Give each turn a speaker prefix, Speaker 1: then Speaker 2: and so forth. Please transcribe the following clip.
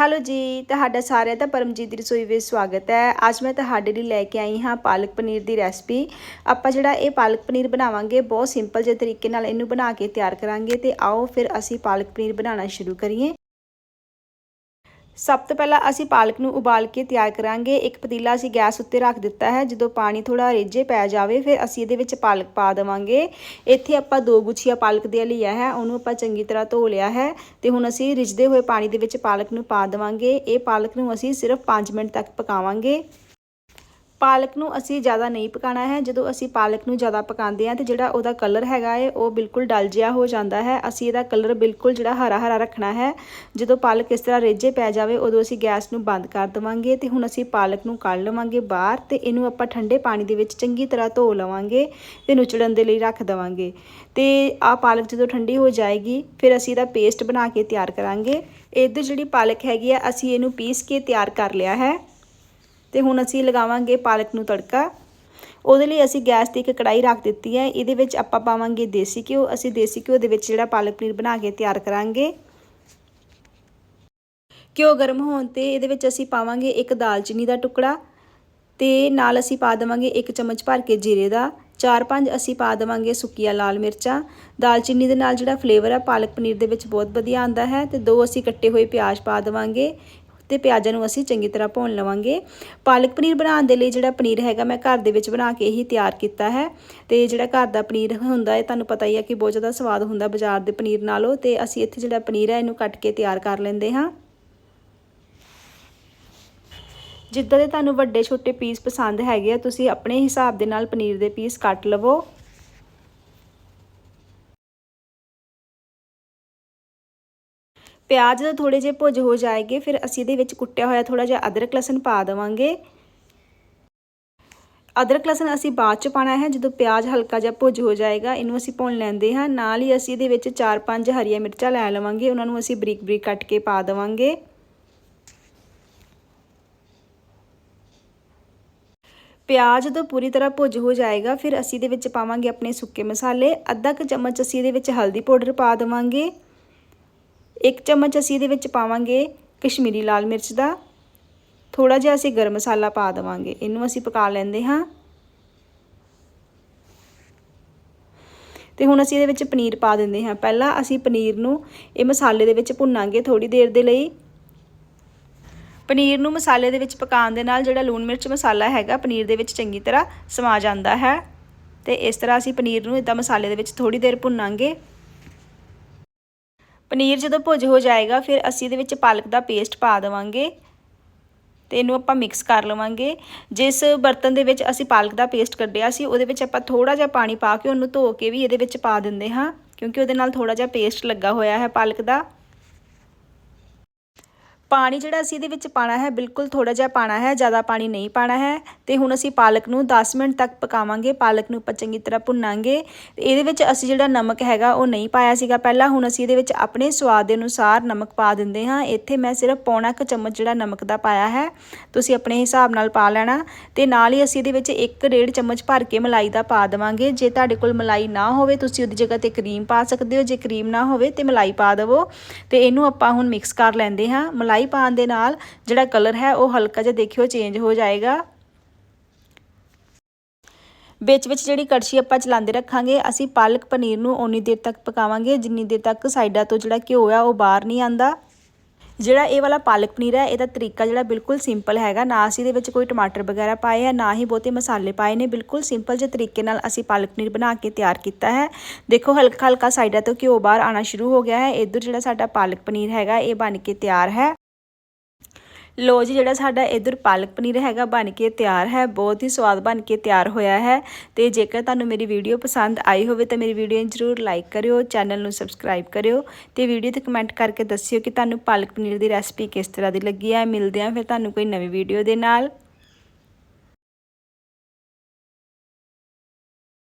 Speaker 1: Hello ਜੀ, ਤੁਹਾਡਾ ਸਾਰਿਆਂ ਦਾ ਪਰਮਜੀਤ ਦੀ ਰਸੋਈ ਵਿੱਚ ਸਵਾਗਤ ਹੈ। ਅੱਜ ਮੈਂ ਤੁਹਾਡੇ ਲਈ ਲੈ ਕੇ ਆਈ ਹਾਂ ਪਾਲਕ ਪਨੀਰ ਦੀ ਰੈਸਪੀ। ਆਪਾਂ ਜਿਹੜਾ ਇਹ ਪਾਲਕ ਪਨੀਰ ਬਣਾਵਾਂਗੇ, ਬਹੁਤ ਸਿੰਪਲ ਜਿਹੇ ਤਰੀਕੇ ਨਾਲ ਇਹਨੂੰ ਬਣਾ ਕੇ ਤਿਆਰ ਕਰਾਂਗੇ ਤੇ ਆਓ ਫਿਰ ਅਸੀਂ ਪਾਲਕ ਪਨੀਰ ਬਣਾਉਣਾ ਸ਼ੁਰੂ ਕਰੀਏ। ਸਭ ਤੋਂ ਪਹਿਲਾਂ ਅਸੀਂ ਪਾਲਕ ਨੂੰ ਉਬਾਲ ਕੇ ਤਿਆਰ ਕਰਾਂਗੇ। ਇੱਕ ਪਤੀਲਾ ਅਸੀਂ ਗੈਸ ਉੱਤੇ ਰੱਖ ਦਿੱਤਾ ਹੈ। ਜਦੋਂ ਪਾਣੀ ਥੋੜਾ ਰੇਜੇ ਪੈ ਜਾਵੇ, ਫਿਰ ਅਸੀਂ ਇਹਦੇ ਵਿੱਚ ਪਾਲਕ ਪਾ ਦੇਵਾਂਗੇ। ਇੱਥੇ ਆਪਾਂ ਦੋ ਗੁੱਛੀਆਂ ਪਾਲਕ ਦੇ ਲਿਆ ਹੈ। ਉਹਨੂੰ ਆਪਾਂ ਚੰਗੀ ਤਰ੍ਹਾਂ ਧੋ ਲਿਆ ਹੈ ਤੇ ਹੁਣ ਅਸੀਂ ਰਿਝਦੇ ਹੋਏ ਪਾਣੀ ਦੇ ਵਿੱਚ ਪਾਲਕ ਨੂੰ ਪਾ ਦੇਵਾਂਗੇ। ਇਹ ਪਾਲਕ ਨੂੰ ਅਸੀਂ ਸਿਰਫ 5 ਮਿੰਟ ਤੱਕ ਪਕਾਵਾਂਗੇ। ਪਾਲਕ ਨੂੰ ਅਸੀਂ ਜ਼ਿਆਦਾ ਨਹੀਂ ਪਕਾਣਾ ਹੈ। ਜਦੋਂ ਅਸੀਂ ਪਾਲਕ ਨੂੰ ਜ਼ਿਆਦਾ ਪਕਾਉਂਦੇ ਹਾਂ ਤੇ ਜਿਹੜਾ ਉਹਦਾ ਕਲਰ ਹੈਗਾ ਹੈ ਉਹ ਬਿਲਕੁਲ ਡਲ ਜਿਹਾ ਹੋ ਜਾਂਦਾ ਹੈ। ਅਸੀਂ ਇਹਦਾ ਕਲਰ ਬਿਲਕੁਲ ਜਿਹੜਾ ਹਰਾ ਹਰਾ ਰੱਖਣਾ ਹੈ। ਜਦੋਂ ਪਾਲਕ ਇਸ ਤਰ੍ਹਾਂ ਰੇਜੇ ਪੈ ਜਾਵੇ, ਉਦੋਂ ਅਸੀਂ ਗੈਸ ਨੂੰ ਬੰਦ ਕਰ ਦੇਵਾਂਗੇ ਤੇ ਹੁਣ ਅਸੀਂ ਪਾਲਕ ਨੂੰ ਕੱਢ ਲਵਾਂਗੇ ਬਾਹਰ ਤੇ ਇਹਨੂੰ ਆਪਾਂ ਠੰਡੇ ਪਾਣੀ ਦੇ ਵਿੱਚ ਚੰਗੀ ਤਰ੍ਹਾਂ ਧੋ ਲਵਾਂਗੇ ਤੇ ਨੁਚੜਨ ਦੇ ਲਈ ਰੱਖ ਦੇਵਾਂਗੇ। ਤੇ ਆ ਪਾਲਕ ਜਦੋਂ ਠੰਡੀ ਹੋ ਜਾਏਗੀ, ਫਿਰ ਅਸੀਂ ਇਹਦਾ ਪੇਸਟ ਬਣਾ ਕੇ ਤਿਆਰ ਕਰਾਂਗੇ। ਇੱਧਰ ਜਿਹੜੀ ਪਾਲਕ ਹੈਗੀ ਆ, ਅਸੀਂ ਇਹਨੂੰ ਪੀਸ ਕੇ ਤਿਆਰ ਕਰ ਲਿਆ ਹੈ। ਤੇ ਹੁਣ ਅਸੀਂ ਲਗਾਵਾਂਗੇ ਪਾਲਕ ਨੂੰ ਤੜਕਾ। ਉਹਦੇ ਲਈ ਅਸੀਂ ਗੈਸ ਤੇ ਇੱਕ ਕੜਾਈ ਰੱਖ ਦਿੱਤੀ ਹੈ। ਇਹਦੇ ਵਿੱਚ ਆਪਾਂ ਪਾਵਾਂਗੇ ਦੇਸੀ ਘਿਓ। ਅਸੀਂ ਦੇਸੀ ਘਿਓ ਦੇ ਵਿੱਚ ਜਿਹੜਾ ਪਾਲਕ ਪਨੀਰ ਬਣਾ ਕੇ ਤਿਆਰ ਕਰਾਂਗੇ। ਘਿਓ ਗਰਮ ਹੋਣ ਤੇ ਇਹਦੇ ਵਿੱਚ ਅਸੀਂ ਪਾਵਾਂਗੇ ਇੱਕ ਦਾਲਚੀਨੀ ਦਾ ਟੁਕੜਾ ਤੇ ਨਾਲ ਅਸੀਂ ਪਾ ਦੇਵਾਂਗੇ ਇੱਕ ਚਮਚ ਭਰ ਕੇ ਜੀਰੇ ਦਾ। ਚਾਰ ਪੰਜ ਅਸੀਂ ਪਾ ਦੇਵਾਂਗੇ ਸੁੱਕੀਆਂ ਲਾਲ ਮਿਰਚਾਂ। ਦਾਲਚੀਨੀ ਦੇ ਨਾਲ ਜਿਹੜਾ ਫਲੇਵਰ ਹੈ ਪਾਲਕ ਪਨੀਰ ਦੇ ਵਿੱਚ ਬਹੁਤ ਵਧੀਆ ਆਉਂਦਾ ਹੈ ਤੇ ਦੋ ਅਸੀਂ ਕੱਟੇ ਹੋਏ ਪਿਆਜ਼ ਪਾ ਦੇਵਾਂਗੇ। ਤੇ ਪਿਆਜ਼ਾਂ ਨੂੰ ਅਸੀਂ ਚੰਗੀ ਤਰ੍ਹਾਂ ਭੁੰਨ ਲਵਾਂਗੇ। ਪਾਲਕ ਪਨੀਰ ਬਣਾਉਣ ਦੇ ਲਈ ਜਿਹੜਾ ਪਨੀਰ ਹੈਗਾ ਮੈਂ ਘਰ ਦੇ ਵਿੱਚ ਬਣਾ ਕੇ ਹੀ ਤਿਆਰ ਕੀਤਾ ਹੈ। ਤੇ ਜਿਹੜਾ ਘਰ ਦਾ ਪਨੀਰ ਹੁੰਦਾ ਹੈ, ਤੁਹਾਨੂੰ ਪਤਾ ਹੀ ਹੈ ਕਿ ਬਹੁਤ ਜ਼ਿਆਦਾ ਸਵਾਦ ਹੁੰਦਾ ਬਾਜ਼ਾਰ ਦੇ ਪਨੀਰ ਨਾਲੋਂ ਤੇ ਅਸੀਂ ਇੱਥੇ ਜਿਹੜਾ ਪਨੀਰ ਹੈ ਇਹਨੂੰ ਕੱਟ ਕੇ ਤਿਆਰ ਕਰ ਲੈਂਦੇ ਹਾਂ। ਜਿੱਦਾਂ ਦੇ ਤੁਹਾਨੂੰ ਵੱਡੇ ਛੋਟੇ ਪੀਸ ਪਸੰਦ ਹੈਗੇ ਆ, ਤੁਸੀਂ ਆਪਣੇ ਹਿਸਾਬ ਦੇ ਨਾਲ ਪਨੀਰ ਦੇ ਪੀਸ ਕੱਟ ਲਵੋ। ਪਿਆਜ਼ ਜਦੋਂ ਥੋੜੇ ਜਿਹੇ ਭੁੱਜ ਹੋ ਜਾਏਗੇ, ਫਿਰ ਅਸੀਂ ਇਹਦੇ ਵਿੱਚ ਕੁੱਟਿਆ ਹੋਇਆ ਥੋੜਾ ਜਿਹਾ ਅਦਰਕ ਲਸਣ ਪਾ ਦੇਵਾਂਗੇ। ਅਦਰਕ ਲਸਣ ਅਸੀਂ ਬਾਅਦ ਚ ਪਾਣਾ ਹੈ, ਜਦੋਂ ਪਿਆਜ਼ ਹਲਕਾ ਜਿਹਾ ਭੁੱਜ ਹੋ ਜਾਏਗਾ, ਇਹਨੂੰ ਅਸੀਂ ਭੁੰਨ ਲੈਂਦੇ ਹਾਂ। ਨਾਲ ਹੀ ਅਸੀਂ ਇਹਦੇ ਵਿੱਚ 4-5 ਹਰੀਆਂ ਮਿਰਚਾਂ ਲੈ ਲਵਾਂਗੇ, ਉਹਨਾਂ ਨੂੰ ਅਸੀਂ ਬਰੀਕ ਬਰੀਕ ਕੱਟ ਕੇ ਪਾ ਦੇਵਾਂਗੇ। ਪਿਆਜ਼ ਜਦੋਂ ਪੂਰੀ ਤਰ੍ਹਾਂ ਭੁੱਜ ਹੋ ਜਾਏਗਾ, ਫਿਰ ਅਸੀਂ ਇਹਦੇ ਵਿੱਚ ਪਾਵਾਂਗੇ ਆਪਣੇ ਸੁੱਕੇ ਮਸਾਲੇ। ਅੱਧਾ ਕੁ ਚਮਚ ਅਸੀਂ ਇਹਦੇ ਵਿੱਚ ਹਲਦੀ ਪਾਊਡਰ ਪਾ ਦੇਵਾਂਗੇ। ਇੱਕ ਚਮਚ ਅਸੀਂ ਇਹਦੇ ਵਿੱਚ ਪਾਵਾਂਗੇ ਕਸ਼ਮੀਰੀ ਲਾਲ ਮਿਰਚ ਦਾ। ਥੋੜਾ ਜਿਹਾ ਅਸੀਂ ਗਰਮ ਮਸਾਲਾ ਪਾ ਦੇਵਾਂਗੇ। ਇਹਨੂੰ ਅਸੀਂ ਪਕਾ ਲੈਂਦੇ ਹਾਂ। ਤੇ ਹੁਣ ਅਸੀਂ ਇਹਦੇ ਵਿੱਚ ਪਨੀਰ ਪਾ ਦਿੰਦੇ ਹਾਂ। ਪਹਿਲਾਂ ਅਸੀਂ ਪਨੀਰ ਨੂੰ ਇਹ ਮਸਾਲੇ ਦੇ ਵਿੱਚ ਭੁੰਨਾਂਗੇ ਥੋੜੀ ਦੇਰ ਦੇ ਲਈ। ਪਨੀਰ ਨੂੰ ਮਸਾਲੇ ਦੇ ਵਿੱਚ ਪਕਾਉਣ ਦੇ ਨਾਲ ਜਿਹੜਾ ਲੂਣ ਮਿਰਚ ਮਸਾਲਾ ਹੈਗਾ, ਪਨੀਰ ਦੇ ਵਿੱਚ ਚੰਗੀ ਤਰ੍ਹਾਂ ਸਮਾ ਜਾਂਦਾ ਹੈ। ਤੇ ਇਸ ਤਰ੍ਹਾਂ ਅਸੀਂ ਪਨੀਰ ਨੂੰ ਇਦਾਂ ਮਸਾਲੇ ਦੇ ਵਿੱਚ ਥੋੜੀ ਦੇਰ ਭੁੰਨਾਂਗੇ। ਪਨੀਰ ਜਦੋਂ ਭੁੱਜ ਹੋ ਜਾਏਗਾ, ਫਿਰ ਅਸੀਂ ਇਹਦੇ ਵਿੱਚ ਪਾਲਕ ਦਾ ਪੇਸਟ ਪਾ ਦੇਵਾਂਗੇ ਤੇ ਇਹਨੂੰ ਆਪਾਂ ਮਿਕਸ ਕਰ ਲਵਾਂਗੇ। ਜਿਸ ਬਰਤਨ ਦੇ ਵਿੱਚ ਅਸੀਂ ਪਾਲਕ ਦਾ ਪੇਸਟ ਕੱਢਿਆ ਸੀ, ਉਹਦੇ ਵਿੱਚ ਆਪਾਂ ਥੋੜਾ ਜਿਹਾ ਪਾਣੀ ਪਾ ਕੇ ਉਹਨੂੰ ਧੋ ਕੇ ਵੀ ਇਹਦੇ ਵਿੱਚ ਪਾ ਦਿੰਦੇ ਹਾਂ, ਕਿਉਂਕਿ ਉਹਦੇ ਨਾਲ ਥੋੜਾ ਜਿਹਾ ਪੇਸਟ ਲੱਗਾ ਹੋਇਆ ਹੈ ਪਾਲਕ ਦਾ। ਪਾਣੀ ਜਿਹੜਾ ਅਸੀਂ ਇਹਦੇ ਵਿੱਚ ਪਾਣਾ ਹੈ, ਬਿਲਕੁਲ ਥੋੜਾ ਜਿਹਾ ਪਾਣਾ ਹੈ, ਜ਼ਿਆਦਾ ਪਾਣੀ ਨਹੀਂ ਪਾਣਾ ਹੈ ਤੇ ਹੁਣ ਅਸੀਂ ਪਾਲਕ ਨੂੰ 10 ਮਿੰਟ ਤੱਕ ਪਕਾਵਾਂਗੇ, ਪਾਲਕ ਨੂੰ ਆਪਾਂ ਚੰਗੀ ਤਰ੍ਹਾਂ ਭੁੰਨਾਂਗੇ। ਤੇ ਇਹਦੇ ਵਿੱਚ ਅਸੀਂ ਜਿਹੜਾ ਨਮਕ ਹੈਗਾ ਉਹ ਨਹੀਂ ਪਾਇਆ ਸੀਗਾ ਪਹਿਲਾਂ, ਹੁਣ ਅਸੀਂ ਇਹਦੇ ਵਿੱਚ ਆਪਣੇ ਸਵਾਦ ਦੇ ਅਨੁਸਾਰ ਨਮਕ ਪਾ ਦਿੰਦੇ ਹਾਂ। ਇੱਥੇ ਮੈਂ ਸਿਰਫ ਪੌਣਾ ਕੁ ਚਮਚ ਜਿਹੜਾ ਨਮਕ ਦਾ ਪਾਇਆ ਹੈ, ਤੁਸੀਂ ਆਪਣੇ ਹਿਸਾਬ ਨਾਲ ਪਾ ਲੈਣਾ ਤੇ ਨਾਲ ਹੀ ਅਸੀਂ ਇਹਦੇ ਵਿੱਚ 1.5 ਚਮਚ ਭਰ ਕੇ ਮਲਾਈ ਦਾ ਪਾ ਦੇਵਾਂਗੇ। ਜੇ ਤੁਹਾਡੇ ਕੋਲ ਮਲਾਈ ਨਾ ਹੋਵੇ, ਤੁਸੀਂ ਉਹਦੀ ਜਗ੍ਹਾ ਤੇ ਕਰੀਮ ਪਾ ਸਕਦੇ ਹੋ। ਜੇ ਕਰੀਮ ਨਾ ਹੋਵੇ ਤੇ ਮਲਾਈ ਪਾ ਦੇਵੋ ਤੇ ਇਹਨੂੰ ਆਪਾਂ ਹੁਣ ਮਿਕਸ ਕਰ ਲੈਂਦੇ ਹਾਂ। ਮਲਾਈ ਮਲਾਈ ਪਾਉਣ ਦੇ ਨਾਲ ਜਿਹੜਾ ਕਲਰ ਹੈ ਉਹ ਹਲਕਾ ਜਿਹਾ ਦੇਖਿਓ ਚੇਂਜ ਹੋ ਜਾਏਗਾ। ਵਿੱਚ ਵਿੱਚ ਜਿਹੜੀ ਕੜਛੀ ਆਪਾਂ ਚਲਾਉਂਦੇ ਰੱਖਾਂਗੇ, ਅਸੀਂ ਪਾਲਕ ਪਨੀਰ ਨੂੰ ਓਨੀ ਦੇਰ ਤੱਕ ਪਕਾਵਾਂਗੇ, ਜਿੰਨੀ ਦੇਰ ਤੱਕ ਸਾਈਡਾਂ ਤੋਂ ਜਿਹੜਾ ਘਿਓ ਆ ਉਹ ਬਾਹਰ ਨਹੀਂ ਆਂਦਾ ਜਿਹੜਾ ਇਹ ਵਾਲਾ ਪਾਲਕ ਪਨੀਰ ਹੈ, ਇਹਦਾ ਤਰੀਕਾ ਜਿਹੜਾ ਬਿਲਕੁਲ ਸਿੰਪਲ ਹੈਗਾ, ਨਾ ਅਸੀਂ ਇਹਦੇ ਵਿੱਚ ਕੋਈ ਟਮਾਟਰ ਵਗੈਰਾ ਪਾਏ ਆ, ਨਾ ਹੀ ਬਹੁਤੇ ਮਸਾਲੇ ਪਾਏ ਨੇ, ਬਿਲਕੁਲ ਸਿੰਪਲ ਜਿਹੇ ਤਰੀਕੇ ਨਾਲ ਅਸੀਂ ਪਾਲਕ ਪਨੀਰ ਬਣਾ ਕੇ ਤਿਆਰ ਕੀਤਾ ਹੈ। ਦੇਖੋ ਹਲਕਾ ਹਲਕਾ ਸਾਈਡਾਂ ਤੋਂ ਘਿਓ ਬਾਹਰ ਆਣਾ ਸ਼ੁਰੂ ਹੋ ਗਿਆ ਹੈ, ਇਧਰ ਜਿਹੜਾ ਸਾਡਾ ਪਾਲਕ ਪਨੀਰ ਹੈਗਾ, ਇਹ ਬਣ ਕੇ ਤਿਆਰ ਹੈ। ਲੋ ਜੀ, ਜਿਹੜਾ ਸਾਡਾ ਇਧਰ ਪਾਲਕ ਪਨੀਰ ਹੈਗਾ ਬਣ ਕੇ ਤਿਆਰ ਹੈ, ਬਹੁਤ ਹੀ ਸਵਾਦ ਬਣ ਕੇ ਤਿਆਰ ਹੋਇਆ ਹੈ। ਤੇ ਜੇਕਰ ਤੁਹਾਨੂੰ ਮੇਰੀ ਵੀਡੀਓ ਪਸੰਦ ਆਈ ਹੋਵੇ ਤਾਂ ਮੇਰੀ ਵੀਡੀਓ ਨੂੰ ਜ਼ਰੂਰ ਲਾਈਕ ਕਰਿਓ, ਚੈਨਲ ਨੂੰ ਸਬਸਕ੍ਰਾਈਬ ਕਰਿਓ ਤੇ ਵੀਡੀਓ ਤੇ ਕਮੈਂਟ ਕਰਕੇ ਦੱਸਿਓ ਕਿ ਤੁਹਾਨੂੰ ਪਾਲਕ ਪਨੀਰ ਦੀ ਰੈਸਪੀ ਕਿਸ ਤਰ੍ਹਾਂ ਦੀ ਲੱਗੀ ਹੈ। ਮਿਲਦੇ ਆਂ ਫਿਰ ਤੁਹਾਨੂੰ ਕੋਈ ਨਵੀਂ ਵੀਡੀਓ ਦੇ ਨਾਲ।